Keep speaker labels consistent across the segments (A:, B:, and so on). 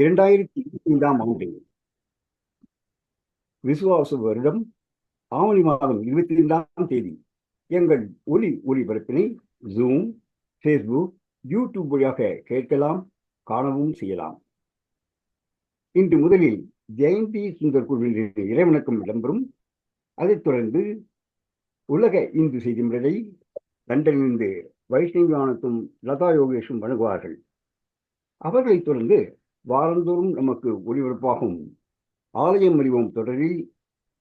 A: இரண்டாயிரத்தி இருபத்தி ஐந்தாம் ஆண்டு விசுவாச வருடம் ஆவணி மாதம் இருபத்தி ஐந்தாம் தேதி. எங்கள் ஒலி ஒளிபரப்பினை ஜூம் ஃபேஸ்புக் யூடியூப் வழியாக கேட்கலாம் காணவும் செய்யலாம். இன்று முதலில் ஜெயந்தி சுந்தர் குழுவின் இறைவணக்கம் இடம்பெறும். அதைத் தொடர்ந்து உலக இந்து செய்தி முறையை லண்டனிலிருந்து வைஷ்ணவி ஆனத்தும் லதா யோகேஷும் வழங்குவார்கள். அவர்களைத் தொடர்ந்து வாரந்தோறும் நமக்கு ஒளிபரப்பாகும். ஆலயம் அறிவோம் தொடரில்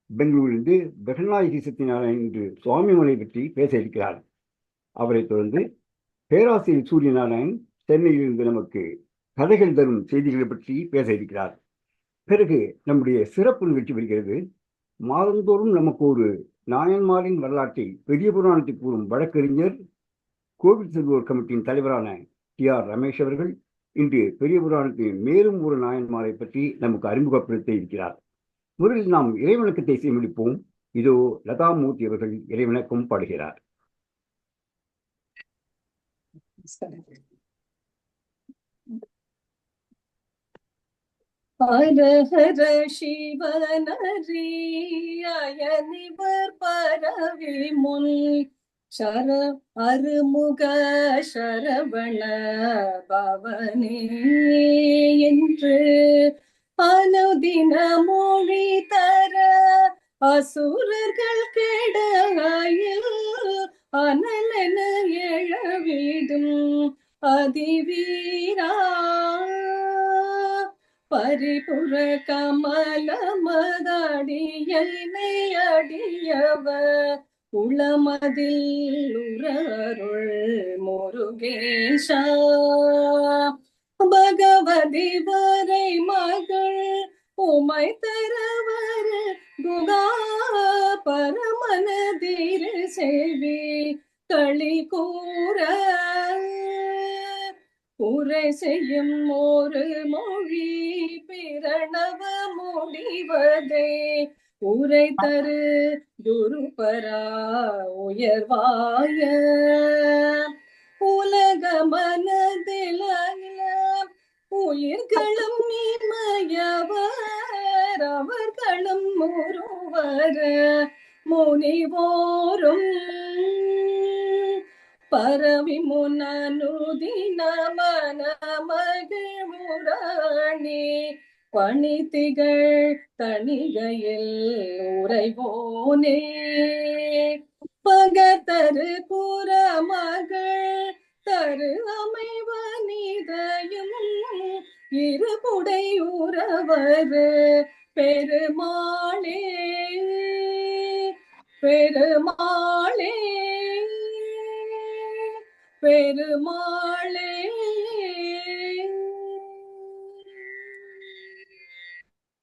A: பெங்களூரிலிருந்து பெகநாயகி சத்தியநாராயணன் என்று சுவாமிமலை பற்றி பேச இருக்கிறார். அவரைத் தொடர்ந்து பேராசிரியர் சூரியநாராயண் சென்னையிலிருந்து நமக்கு கதைகள் தரும் செய்திகளை பற்றி பேச இருக்கிறார். பிறகு நம்முடைய சிறப்பு நிகழ்ச்சி வருகிறது. மாதந்தோறும் நமக்கு ஒரு நாயன்மாரின் வரலாற்றை பெரிய புராணத்தை கூறும் வழக்கறிஞர் கோவில் செல்வோர் கமிட்டியின் தலைவரான டி ஆர் ரமேஷ் அவர்கள் இன்று பெரிய புராணத்தின் மேலும் ஒரு நாயன்மாரை பற்றி நமக்கு அறிமுகப்படுத்த இருக்கிறார். முதலில் நாம் இறைவணக்கத்தை செய்யமுடிப்போம் இதோ லதாமூர்த்தி அவர்கள் இறைவணக்கம் பாடுகிறார்.
B: ஹர சிவனரி அயனிவர் பரவி முன் சர அருமுக சரவண பவனே என்று அனுதின மொழி தர அசுரர்கள் கெடாயில் அனலென எழவிடும் அதிவீரா. பரிபுர கமல மதடியனை அடியவர் உளமதில் உரருள் முருகேஷா பகவதி வரை மகள் உமை தரவர் குகா பரமனதீர செவி களி கூற. உரை செய்யும் ஒரு மொழி பிரணவ முடிவதே உரை தரு குருபரா உயர்வாய உலக மனதில உயிர்களும் இமயவர் அவர்களும் ஒருவர் முனிவோரும். பரவி முனனுதின மன மகிழ்வுராணி பணித்திகள் தணிகையில் உறைவோனே. பகத்தரு புறமகள் தரு அமைவ நீதையும் இருபுடை உறவர் பெருமாளே. பெருமாளே பெருமாளே.